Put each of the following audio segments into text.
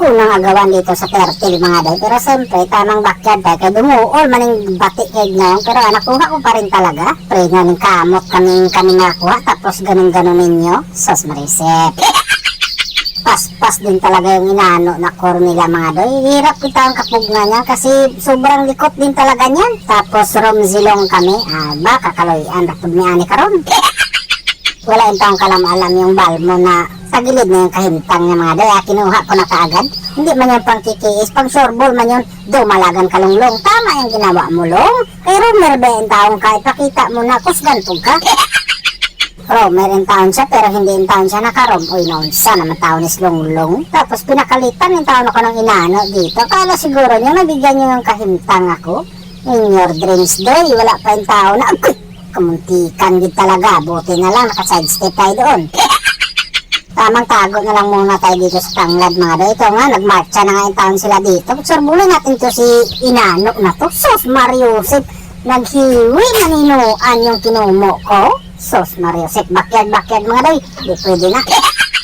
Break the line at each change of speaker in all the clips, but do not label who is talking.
unang agawan dito sa Tertil mga day. Pero siyempre, tamang backyard tayo. Kaya dumuol maning bati kay ngayon. Pero ah, nakuha ko pa rin talaga. Pre nga ning kamot kaming kami nakuha. Tapos ganun-ganun ninyo. Sos marisip. Pas-pas din talaga yung inaano na core nila mga doy. Hirap kita ang kapugna niya kasi sobrang likot din talaga niyan. Tapos romzilong kami. Ah, baka kaloyan. Rapod ni ani karon. Wala yung taong kalam alam yung balmo na sa gilid na yung kahintang niya mga doy. Ah, kinuha ko na kaagad. Hindi man yung pang kikiis, pang shoreball man yun, dumalagan kalunglong. Tama yung ginawa mo, long. Kay Romer ba yung taong ka, ipakita mo na, kusgan po ka. Romer in town siya, pero hindi in town siya nakarom. Uy, noon siya naman taon is longlong. Tapos pinakalitan yung taon ako ng inano dito. Kala siguro niya, nabigyan niyo yung kahintang ako. In your dreams, doy, wala pa yung tao na, kamuntikan din talaga. Buti na lang, naka-sidestep tayo doon. Tamang tago na lang muna tayo dito sa tanglad mga doy. Ito nga, nagmarcha na nga yung taon sila dito. Surbulin natin to si Inano na to. Sos Mariusip, naghiwi maninuan yung kinumo ko. Sos Mariusip, backyard, backyard mga doy. Di pwede na.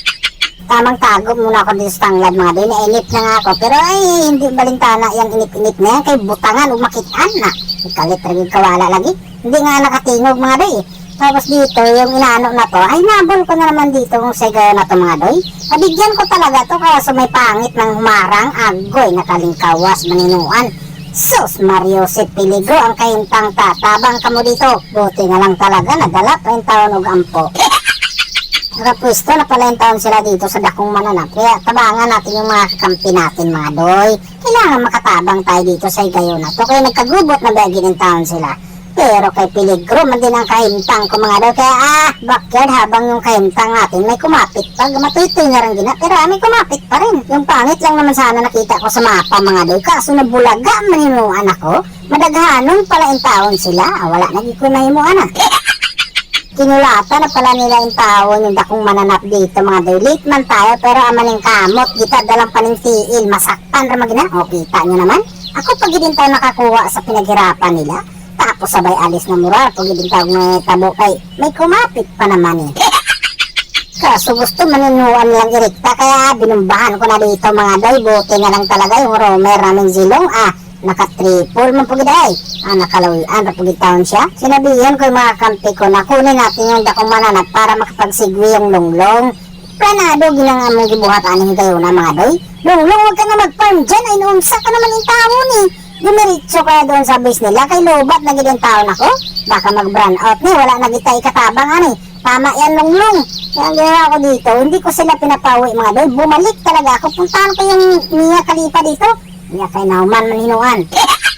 Tamang tago muna ako dito sa tanglad mga doy. Nainip na nga ako. Pero ay, hindi balintana yung inip-inip na yan. Kay butangan, umakitaan na. Ikalit rin kawala lagi. Hindi nga nakatingog mga doy. Tapos dito, yung inaano na to, ay nabol ko na naman dito kung sigaw na to mga doy. Nabigyan ko talaga to kaya sa may pangit ng humarang agoy nakalingkawas maninuan. Sus, Mario si Piligro ang kahintang tatabang kamo dito. Buti na lang talaga, nadala pa yung taon og ampo. Nakapwesto na pala yung taon sila dito sa dakong mananap. Kaya tabangan natin yung mga kakampi natin mga doy. Kailangan makatabang tayo dito sa igayo na to. Kaya nagkagubot na bagin yung taon sila. Pero kay Piligro, man din ang kahintang ko mga doy. Kaya ah, backyard habang yung kahintang natin may kumapit pa. Gamatoy-toy na rin gina. Pero ah, may kumapit pa rin. Yung pangit lang naman sana nakita ko sa mapa mga doy. Kaso nabulaga maninuan ako. Madaghanon pala yung taon sila. Ah, wala nagikunay mo anak. Kinulata na pala nila yung tawon yung dakong mananap dito mga doy. Late man tayo pero amaning kamot. Kita dalang panintiil. Masaktan ra magina. O kita nyo naman. Ako pag din tayo nakakuha sa pinaghirapan nila. Tapos sabay alis na mura. Pag din tayo may tabo kay may kumapit pa naman eh. Kaso gusto maninuan lang irikta kaya binumbahan ko na dito mga doy. Buti na lang talaga yung romer namin zilong. Ah, naka-triple man pugid ay. Ah, nakalawian ra pugid taon siya. Sinabihan ko yung mga kampi ko na kunin natin yung dakong mananap para makapagsigwi yung lunglong. Planado ginang among gibuhat aning gayo na mga doy. Lunglong wag ka na mag-farm dyan ay noonsa ka naman yung tao ni. Dumiritso kaya doon sa base nila kay lobat na gid yung taon ako. Baka mag-brand out ni wala na kita ikatabang ani. Tama yan lunglong. Kaya ginawa ko dito, hindi ko sila pinapawi mga doy. Bumalik talaga ako. Puntahan ko yung Mia Khalifa dito. Mia kay Nauman maninuan.